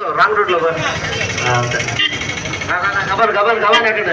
Wrong రూట్లో Gabon గబన్ గబన్ ఎక్కడ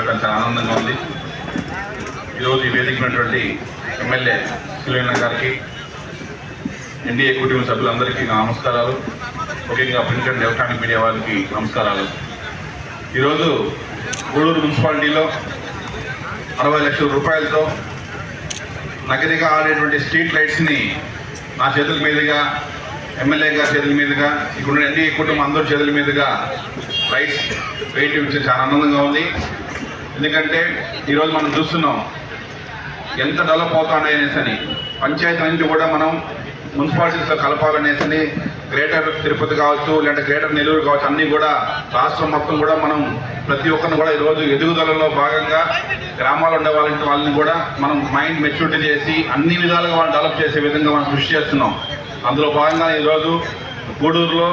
చూడటం చాలా ఆనందంగా ఉంది. ఈరోజు ఈ వేదిక ఉన్నటువంటి ఎమ్మెల్యే సురేణ గారికి ఎన్డీఏ కుటుంబ సభ్యులందరికీ నా నమస్కారాలు. ముఖ్యంగా ప్రింట్ అండ్ ఎలక్ట్రానిక్ మీడియా వారికి నమస్కారాలు. ఈరోజు గూడూరు మున్సిపాలిటీలో అరవై లక్షల రూపాయలతో నగరిగా ఆడేటువంటి స్ట్రీట్ లైట్స్ని నా చేతుల మీదుగా ఎమ్మెల్యే గారి చేతుల మీదుగా ఇక్కడ ఎన్డీఏ కుటుంబం అందరి చేతుల మీదుగా లైట్స్ వేయటం చాలా ఆనందంగా ఉంది. ఎందుకంటే ఈరోజు మనం చూస్తున్నాం ఎంత డెవలప్ అవుతాడనేసని పంచాయతీ నుంచి కూడా మనం మున్సిపాలిటీస్లో కలపాలనేసి గ్రేటర్ తిరుపతి కావచ్చు లేదంటే గ్రేటర్ నెల్లూరు కావచ్చు అన్నీ కూడా రాష్ట్రం మొత్తం కూడా మనం ప్రతి ఒక్కరిని కూడా ఈరోజు ఎదుగుదలలో భాగంగా గ్రామాలు ఉండే వాళ్ళ వాళ్ళని కూడా మనం మైండ్ మెచ్యూరిటీ చేసి అన్ని విధాలుగా వాళ్ళని డెవలప్ చేసే విధంగా మనం కృషి చేస్తున్నాం. అందులో భాగంగా ఈరోజు గూడూరులో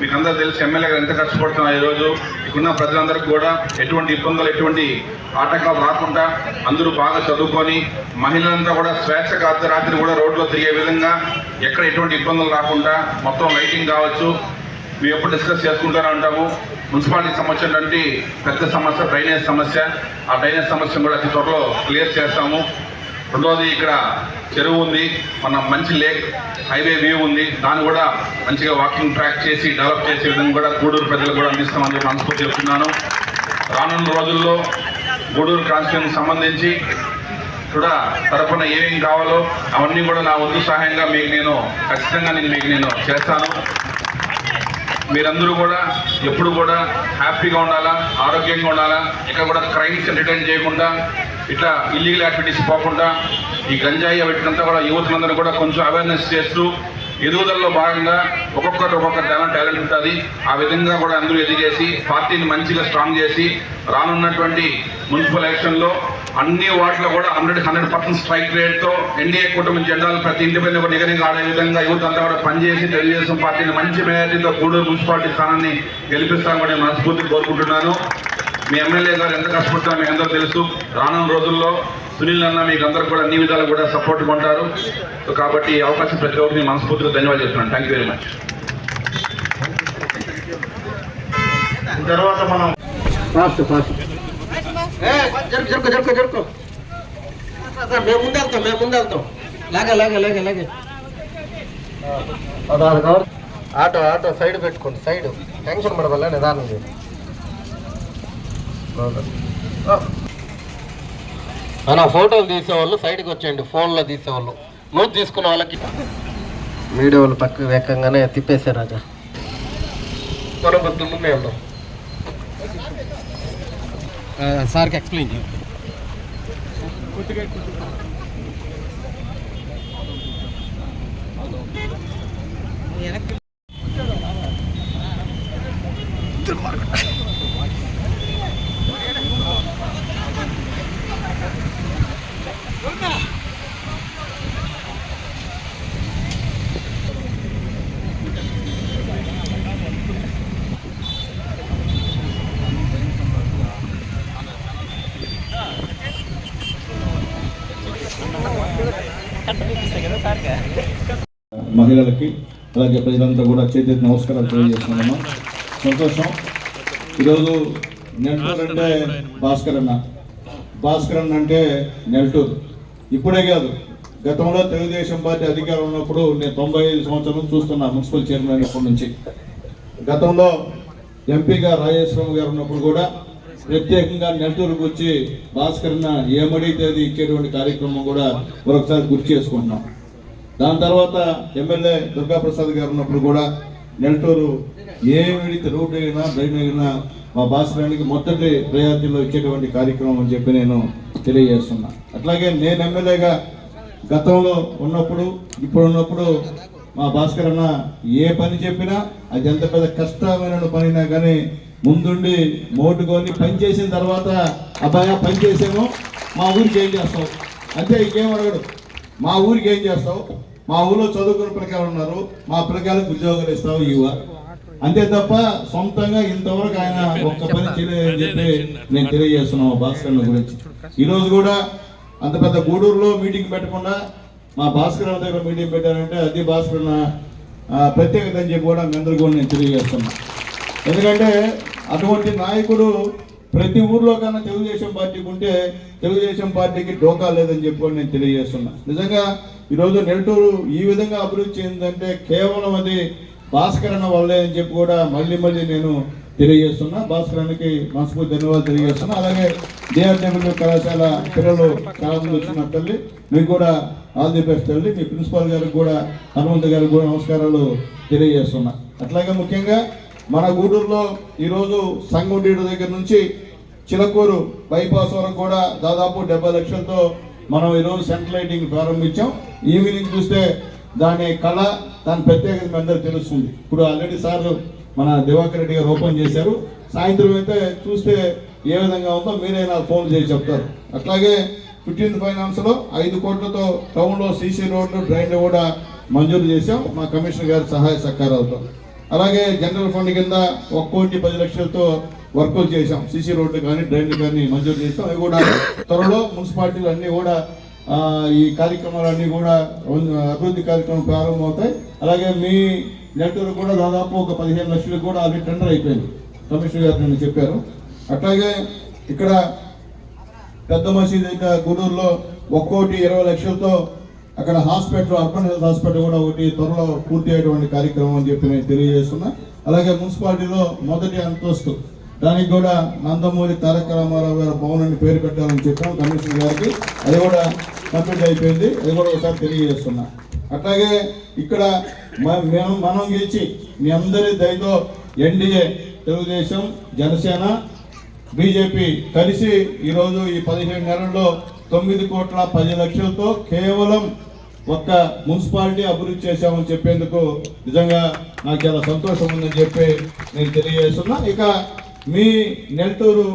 మీకు అందరూ తెలిసి ఎమ్మెల్యే గారు ఎంత కష్టపడుతున్నారు ఈరోజు ఇక్కడున్న ప్రజలందరికీ కూడా ఎటువంటి ఇబ్బందులు ఎటువంటి ఆటంకాలు రాకుండా అందరూ బాగా చదువుకొని మహిళలంతా కూడా స్వేచ్ఛగా అర్ధరాత్రి కూడా రోడ్లో తిరిగే విధంగా ఎక్కడ ఎటువంటి ఇబ్బందులు రాకుండా మొత్తం లైటింగ్ కావచ్చు మేము ఎప్పుడు డిస్కస్ చేసుకుంటూనే ఉంటాము. మున్సిపాలిటీ సమస్య అంటే పెద్ద సమస్య డ్రైనేజ్ సమస్య. ఆ డ్రైనేజ్ సమస్యను కూడా అతి త్వరలో క్లియర్ చేస్తాము. రెండవది ఇక్కడ చెరువు ఉంది మన మంచి లేక్ హైవే వ్యూ ఉంది. దాన్ని కూడా మంచిగా వాకింగ్ ట్రాక్ చేసి డెవలప్ చేసే విధంగా కూడా గూడూరు ప్రజలకు కూడా అందిస్తామని చెప్పి మనస్ఫూర్తి చెప్తున్నాను. రానున్న రోజుల్లో గూడూరు కాన్స్టిట్యూన్సీ సంబంధించి కూడా తరపున ఏమేమి కావాలో అవన్నీ కూడా నా వంతు సహాయంగా మీకు నేను ఖచ్చితంగా నేను మీకు నేను చేస్తాను. మీరందరూ కూడా ఎప్పుడు కూడా హ్యాపీగా ఉండాలా ఆరోగ్యంగా ఉండాలా ఇక్కడ కూడా క్రైమ్స్ ఎంటర్టైన్ చేయకుండా ఇట్లా ఇల్లీగల్ యాక్టివిటీస్ పోకుండా ఈ గంజాయి వీటినంతా కూడా యువతులందరూ కూడా కొంచెం అవేర్నెస్ చేస్తూ ఎదుగుదలలో భాగంగా ఒక్కొక్కరు ఒక్కొక్క టాలెంట్ టాలెంట్ ఉంటుంది. ఆ విధంగా కూడా అందరూ ఎదిగేసి పార్టీని మంచిగా స్ట్రాంగ్ చేసి రానున్నటువంటి మున్సిపల్ ఎలక్షన్లో అన్ని వాటిలో కూడా హండ్రెడ్ హండ్రెడ్ పర్సెంట్ స్ట్రైక్ రేట్తో ఎన్డీఏ కూటమి జెండాలు ప్రతి ఇంటి పైన కూడా నిగనిగా ఆడే విధంగా యువత అంతా కూడా పనిచేసి తెలుగుదేశం పార్టీని మంచి మెజార్టీతో గూడూరు మున్సిపాలిటీ స్థానాన్ని గెలిపిస్తామని కూడా నేను మనస్ఫూర్తిగా కోరుకుంటున్నాను. మీ ఎమ్మెల్యే గారు ఎంత కష్టపడుతున్నారో మీకు అందరూ తెలుసు. రానున్న రోజుల్లో సునీల్ అన్న మీకు అందరూ కూడా అన్ని విధాలు కూడా సపోర్ట్ ఉంటారు సో కాబట్టి ఈ అవకాశం ప్రతి ఒక్కరికి మనస్ఫూర్తిగా ధన్యవాదాలు చెప్తున్నాను. థ్యాంక్ యూ వెరీ మచ్ తర్వాత మనం ఫాస్ట్ ఫాస్ట్ జరుపు మేము ముందు వెళ్తాం మేము ముందు వెళ్తాం లాగే లాగే ఆటో ఆటో సైడ్ పెట్టుకోండి సైడ్. టెన్షన్ పడవల్ల నిదానం చేయండి. అన్న ఫోటోలు తీసేవాళ్ళు సైడ్కి వచ్చేయండి ఫోన్లో తీసేవాళ్ళు. నువ్వు తీసుకున్న వాళ్ళకి. వీడియో వాళ్ళు పక్కకు వేకంగానే తిప్పేసే రాజా. మన బద్దు ముందే uh, sir explain you. Put the put the gate. మహిళలకి అలాగే ప్రజలంతా కూడా చేతి నమస్కారాలు తెలియజేస్తున్నాను. సంతోషం. ఈరోజు నెల్టూర్ అంటే భాస్కర్ అన్న. భాస్కర్ అన్న అంటే నెల్టూరు ఇప్పుడే కాదు గతంలో తెలుగుదేశం పార్టీ అధికారం ఉన్నప్పుడు నేను తొంభై ఐదు సంవత్సరం నుంచి చూస్తున్నా మున్సిపల్ చైర్మన్ ఇప్పటి నుంచి. గతంలో ఎంపీగా రాజేశ్వరం గారు ఉన్నప్పుడు కూడా ప్రత్యేకంగా నెల్లూరుకు వచ్చి భాస్కర్న ఏమడిగితే అది ఇచ్చేటువంటి కార్యక్రమం కూడా మరొకసారి గుర్తు చేసుకుంటున్నాం. దాని తర్వాత ఎమ్మెల్యే దుర్గాప్రసాద్ గారు ఉన్నప్పుడు కూడా నెల్లూరు ఏ రోడ్డు అయినా డ్రైన్ అయినా మా భాస్కరానికి మొదటి ప్రయారిటీలో ఇచ్చేటువంటి కార్యక్రమం అని చెప్పి నేను తెలియజేస్తున్నా. అట్లాగే నేను ఎమ్మెల్యేగా గతంలో ఉన్నప్పుడు ఇప్పుడు ఉన్నప్పుడు మా భాస్కర్ అన్న ఏ పని చెప్పినా అది ఎంత పెద్ద కష్టమైన పనినా కానీ ముందుండి మోటుకొని పని చేసిన తర్వాత అబ్బాయి పని చేసాము మా ఊరికి ఏం చేస్తాం అంతే ఇంకేం అడగడు. మా ఊరికి ఏం చేస్తావు? మా ఊళ్ళో చదువుకున్న పిల్లకాయలు ఉన్నారు. మా పిల్లకాయలకు ఉద్యోగాలు ఇస్తావు ఇవ్వ. అంతే తప్ప సొంతంగా ఇంతవరకు ఆయన ఒక్క పని చేయలేదని చెప్పి నేను తెలియజేస్తున్నాను భాస్కర్ గురించి. ఈ రోజు కూడా అంత పెద్ద గూడూరులో మీటింగ్ పెట్టకుండా మా భాస్కర్ దగ్గర మీటింగ్ పెట్టారంటే అది భాస్కర్ ప్రత్యేకత అని చెప్పి కూడా మీ అందరికీ కూడా నేను తెలియజేస్తున్నా ఎందుకంటే అటువంటి నాయకుడు ప్రతి ఊర్లో కన్నా తెలుగుదేశం పార్టీకి ఉంటే తెలుగుదేశం పార్టీకి డోకా లేదని చెప్పి నేను తెలియజేస్తున్నా. నిజంగా ఈరోజు నెల్లూరు ఈ విధంగా అభివృద్ధి చెందిందంటే కేవలం అది భాస్కరణ వల్లే అని చెప్పి కూడా మళ్ళీ మళ్ళీ నేను తెలియజేస్తున్నా. భాస్కరానికి మనస్ఫూర్తి ధన్యవాదాలు తెలియజేస్తున్నా. అలాగే డిఆర్డబ్ల్యూ కళాశాల పిల్లలు చాలా మంది వచ్చిన తల్లి. మీకు కూడా ఆల్ ది బెస్ట్ తల్లి. మీ ప్రిన్సిపాల్ గారికి కూడా హనుమంత్ గారికి కూడా నమస్కారాలు తెలియజేస్తున్నా. అట్లాగే ముఖ్యంగా మన గూడూరులో ఈరోజు సంగుండీడు దగ్గర నుంచి చిలకూరు బైపాస్ వరకు కూడా దాదాపు డెబ్బై లక్షలతో మనం ఈరోజు సెంట్రల్ లైటింగ్ ప్రారంభించాం. ఈవినింగ్ చూస్తే దాని కళ దాని ప్రత్యేకత మీ తెలుస్తుంది. ఇప్పుడు ఆల్రెడీ సార్ మన దివాకర్ రెడ్డి గారు ఓపెన్ చేశారు. సాయంత్రం అయితే చూస్తే ఏ విధంగా ఉందో మీరే నాకు ఫోన్ చేసి చెప్తారు. అట్లాగే ఫిఫ్టీన్త్ ఫైనాన్స్లో ఐదు కోట్లతో టౌన్లో సీసీ రోడ్లు డ్రైన్లు కూడా మంజూరు చేశాం. మా కమిషనర్ గారి సహాయ సహకారాలతో. అలాగే జనరల్ ఫండ్ కింద ఒక కోటి పది లక్షలతో వర్కులు చేశాం. సీసీ రోడ్లు కానీ డ్రైన్లు కానీ మంజూరు చేశాం. అవి కూడా త్వరలో మున్సిపాలిటీలు అన్నీ కూడా ఈ ఈ కార్యక్రమాలన్నీ కూడా అభివృద్ధి కార్యక్రమం ప్రారంభమవుతాయి. అలాగే మీ నెల్లూరు కూడా దాదాపు ఒక పదిహేను లక్షలు కూడా ఆల్రెడీ టెండర్ అయిపోయింది. కమిషనర్ గారు నేను చెప్పారు. అట్లాగే ఇక్కడ పెద్ద మసీదు ఇంకా గూడూరులో ఒక్కోటి ఇరవై లక్షలతో అక్కడ హాస్పిటల్ అర్బన్ హెల్త్ హాస్పిటల్ కూడా ఒకటి త్వరలో పూర్తి అయ్యేటువంటి కార్యక్రమం అని చెప్పి నేను తెలియజేస్తున్నా. అలాగే మున్సిపాలిటీలో మొదటి అంతస్తు దానికి కూడా నందమూరి తారక రామారావు గారి భవనాన్ని పేరు పెట్టాలని చెప్పాం కమిషనర్ గారికి. అది కూడా కంప్లీట్ అయిపోయింది. అది కూడా ఒకసారి తెలియజేస్తున్నా. అట్లాగే ఇక్కడ మేము మనం గెలిచి మీ అందరి దయతో ఎన్డీఏ తెలుగుదేశం జనసేన బీజేపీ కలిసి ఈరోజు ఈ పదిహేను నెలల్లో తొమ్మిది కోట్ల పది లక్షలతో కేవలం ఒక్క మున్సిపాలిటీ అభివృద్ధి చేశామని చెప్పేందుకు నిజంగా నాకు చాలా సంతోషం ఉందని చెప్పి నేను తెలియజేస్తున్నా. ఇక మీ నెల్టూరు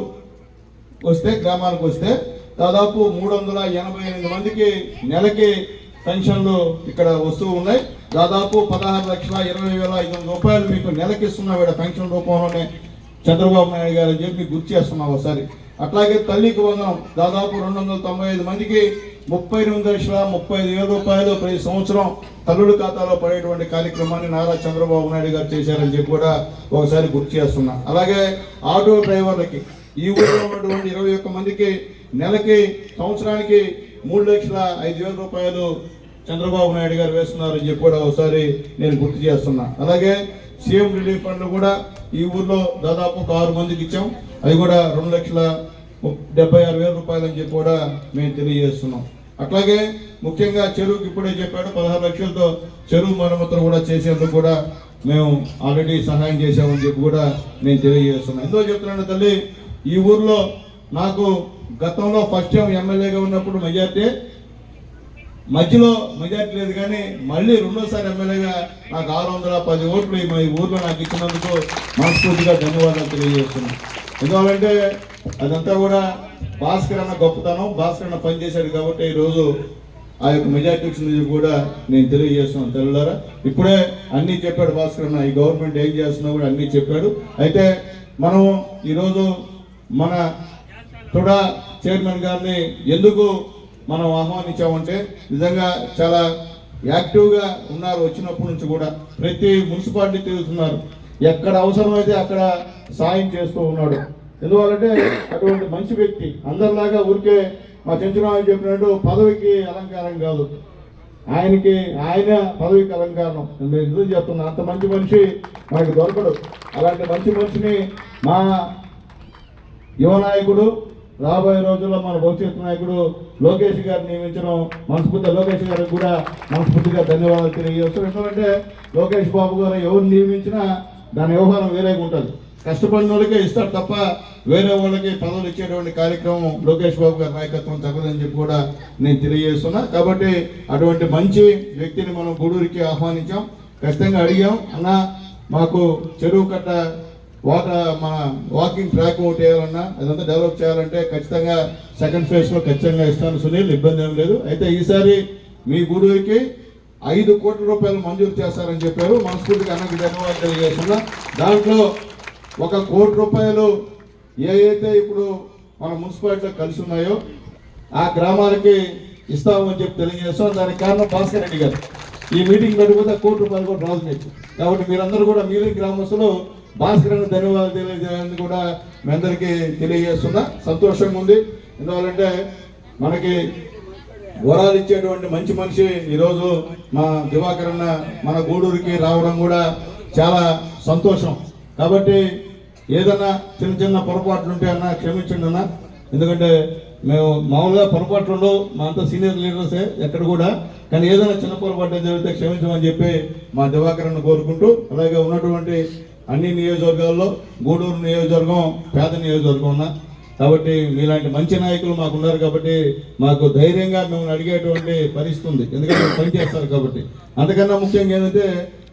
వస్తే గ్రామానికి వస్తే దాదాపు మూడు వందల ఎనభై ఎనిమిది మందికి నెలకి పెన్షన్లు ఇక్కడ వస్తూ ఉన్నాయి. దాదాపు పదహారు లక్షల ఇరవై వేల ఐదు వందల రూపాయలు మీకు నెలకి ఇస్తున్నా. వీడ పెన్షన్ రూపంలోనే చంద్రబాబు నాయుడు గారు అని చెప్పి గుర్తు చేస్తున్నా ఒకసారి. అట్లాగే తల్లికి వందనం దాదాపు రెండు వందల తొంభై ఐదు మందికి ముప్పై ఎనిమిది లక్షల ముప్పై ఐదు వేల రూపాయలు ప్రతి సంవత్సరం తల్లుల ఖాతాలో పడేటువంటి కార్యక్రమాన్ని నారా చంద్రబాబు నాయుడు గారు చేశారని చెప్పి కూడా ఒకసారి గుర్తు చేస్తున్నా. అలాగే ఆటో డ్రైవర్లకి ఈ ఊళ్ళో ఉన్నటువంటి ఇరవై ఒక్క మందికి నెలకి సంవత్సరానికి మూడు లక్షల ఐదు వేల రూపాయలు చంద్రబాబు నాయుడు గారు వేస్తున్నారని చెప్పి కూడా ఒకసారి నేను గుర్తు చేస్తున్నా. అలాగే సీఎం రిలీఫ్ ఫండ్ కూడా ఈ ఊర్లో దాదాపు ఒక ఆరు మందికి ఇచ్చాం. అది కూడా రెండు లక్షల డెబ్బై ఆరు వేల రూపాయలు అని చెప్పి కూడా మేము తెలియజేస్తున్నాం. అట్లాగే ముఖ్యంగా చెరువుకి ఇప్పుడే చెప్పాడు పదహారు లక్షలతో చెరువు మరమ్మతులు కూడా చేసేందుకు కూడా మేము ఆల్రెడీ సహాయం చేశామని చెప్పి కూడా నేను తెలియజేస్తున్నాను ఎందుకు చెప్తున్నాను తల్లి ఈ ఊర్లో నాకు గతంలో ఫస్ట్ టైం ఎమ్మెల్యేగా ఉన్నప్పుడు మెజార్టీ మధ్యలో మెజార్టీ లేదు కానీ మళ్ళీ రెండోసారి ఎమ్మెల్యేగా నాకు ఆరు వందల పది ఓట్లు మా ఈ ఊర్లో నాకు ఇచ్చినందుకు మనస్ఫూర్తిగా ధన్యవాదాలు తెలియజేస్తున్నాను ఎందువల్లంటే అదంతా కూడా భాస్కర్ అన్న గొప్పతనం భాస్కర్ అన్న పనిచేశాడు కాబట్టి ఈరోజు ఆ యొక్క మెజార్టీ వచ్చింది కూడా నేను తెలియజేస్తున్నాను తెల్లారా ఇప్పుడే అన్నీ చెప్పాడు భాస్కర్ అన్న ఈ గవర్నమెంట్ ఏం చేస్తున్నా కూడా అన్నీ చెప్పాడు. అయితే మనం ఈరోజు మన తుడా చైర్మన్ గారిని ఎందుకు మనం ఆహ్వానించామంటే నిజంగా చాలా యాక్టివ్గా ఉన్నారు వచ్చినప్పటి నుంచి కూడా ప్రతి మున్సిపాలిటీ తిరుగుతున్నారు. ఎక్కడ అవసరమైతే అక్కడ సాయం చేస్తూ ఉన్నాడు. ఎందువల్లంటే అటువంటి మంచి వ్యక్తి అందరిలాగా ఊరికే మా చెంచురావు చెప్పినట్టు పదవికి అలంకారం కాదు. ఆయనకి ఆయన పదవికి అలంకారం. నేను ఎందుకు చెప్తున్నా? అంత మంచి మనిషి మనకి దొరకడు. అలాంటి మంచి మనిషిని మా యువ నాయకుడు రాబోయే రోజుల్లో మన భవిష్యత్తు నాయకుడు లోకేష్ గారు నియమించడం మనస్ఫూర్తి. లోకేష్ గారికి కూడా మనస్ఫూర్తిగా ధన్యవాదాలు తెలియజేస్తాం ఎందుకంటే లోకేష్ బాబు గారు ఎవరు నియమించినా దాని వ్యవహారం వేరేగా ఉంటుంది. కష్టపడిన వాళ్ళకే ఇస్తారు తప్ప వేరే వాళ్ళకి పదవులు ఇచ్చేటువంటి కార్యక్రమం లోకేష్ బాబు గారి నాయకత్వం తగ్గదని చెప్పి కూడా నేను తెలియజేస్తున్నా. కాబట్టి అటువంటి మంచి వ్యక్తిని మనం గూడూరికి ఆహ్వానించాం. ఖచ్చితంగా అడిగాం. అన్న మాకు చెరువు కట్ట వాటర్ మన వాకింగ్ ట్రాక్ ఒకటి వేయాలన్నా అదంతా డెవలప్ చేయాలంటే ఖచ్చితంగా సెకండ్ ఫేజ్లో ఖచ్చితంగా ఇస్తాను సునీల్. ఇబ్బంది ఏం లేదు. అయితే ఈసారి మీ గూడూరికి ఐదు కోట్ల రూపాయలు మంజూరు చేస్తారని చెప్పారు. మనస్ఫూర్తిగా అన్నకు ధన్యవాదాలు తెలియజేస్తున్నా. దాంట్లో ఒక కోటి రూపాయలు ఏవైతే ఇప్పుడు మన మున్సిపాలిటీలో కలిసి ఉన్నాయో ఆ గ్రామాలకి ఇస్తామని చెప్పి తెలియజేస్తాం దానికి కారణం భాస్కర్ రెడ్డి గారు. ఈ మీటింగ్ పెట్టుకుంటే కోటి రూపాయలు కూడా రాదు మీకు. కాబట్టి మీరందరూ కూడా మీరే గ్రామస్తులు భాస్కర్ అన్న ధన్యవాదాలు తెలియజేయాలని కూడా మీ అందరికీ తెలియజేస్తున్నా. సంతోషంగా ఉంది. ఎందువల్లంటే మనకి వరాలు ఇచ్చేటువంటి మంచి మనిషి ఈరోజు మా దివాకరన్న మన గూడూరుకి రావడం కూడా చాలా సంతోషం. కాబట్టి ఏదన్నా చిన్న చిన్న పొరపాట్లు ఉంటే అన్న క్షమించండి అన్న. ఎందుకంటే మేము మామూలుగా పొరపాట్లు ఉండవు మా అంత సీనియర్ లీడర్సే ఎక్కడ కూడా. కానీ ఏదైనా చిన్న పొరపాటు జరిగితే క్షమించమని చెప్పి మా దివాకర్ కోరుకుంటూ అలాగే ఉన్నటువంటి అన్ని నియోజకవర్గాల్లో గూడూరు నియోజకవర్గం పేద నియోజకవర్గం ఉన్నా కాబట్టి మీలాంటి మంచి నాయకులు మాకు ఉన్నారు కాబట్టి మాకు ధైర్యంగా మిమ్మల్ని అడిగేటువంటి పరిస్థితి ఉంది. ఎందుకంటే పనిచేస్తారు పని చేస్తారు కాబట్టి. అంతకన్నా ముఖ్యంగా ఏంటంటే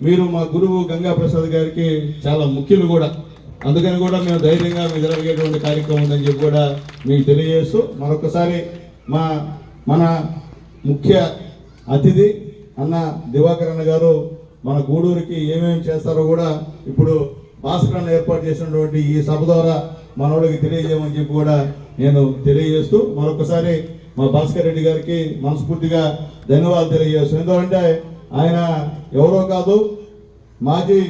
మీరు మా గురువు గంగా ప్రసాద్ గారికి చాలా ముఖ్యులు కూడా. అందుకని కూడా మేము ధైర్యంగా మీరు అడిగేటువంటి కార్యక్రమం ఉందని చెప్పి కూడా మీకు తెలియజేస్తూ మరొకసారి మా మన ముఖ్య అతిథి అన్న దివాకర్ అన్న గారు మన గూడూరుకి ఏమేమి చేస్తారో కూడా ఇప్పుడు భాస్కర్ ఏర్పాటు చేసినటువంటి ఈ సభ ద్వారా మనోళ్ళకి తెలియజేయమని చెప్పి కూడా నేను తెలియజేస్తూ మరొకసారి మా భాస్కర్ రెడ్డి గారికి మనస్ఫూర్తిగా ధన్యవాదాలు తెలియజేస్తాను ఎందుకంటే ఆయన ఎవరో కాదు మాజీ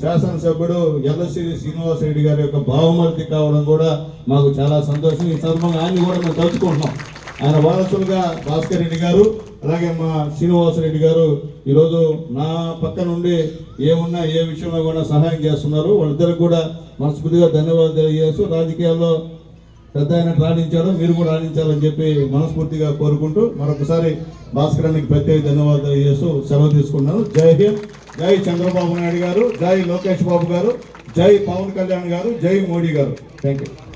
శాసనసభ్యుడు ఎల్లశ్రీ శ్రీనివాస్ రెడ్డి గారి యొక్క భావమర్తి కావడం కూడా మాకు చాలా సంతోషం. ఈ సందర్భంగా ఆయన కూడా మేము తలుచుకుంటున్నాం. ఆయన వారసులుగా భాస్కర్ రెడ్డి గారు అలాగే మా శ్రీనివాసరెడ్డి గారు ఈరోజు నా పక్క నుండి ఏమున్నా ఏ విషయంలో కూడా సహాయం చేస్తున్నారు. వాళ్ళిద్దరికి కూడా మనస్ఫూర్తిగా ధన్యవాదాలు తెలియజేస్తూ రాజకీయాల్లో పెద్ద ఆయన రాణించారు మీరు కూడా రాణించాలని చెప్పి మనస్ఫూర్తిగా కోరుకుంటూ మరొకసారి భాస్కరానికి ప్రత్యేక ధన్యవాదాలు తెలియజేస్తూ సెలవు తీసుకున్నాను జై హింద్ జై చంద్రబాబు నాయుడు గారు జై లోకేష్ బాబు గారు జై పవన్ కళ్యాణ్ గారు జై మోడీ గారు. Thank you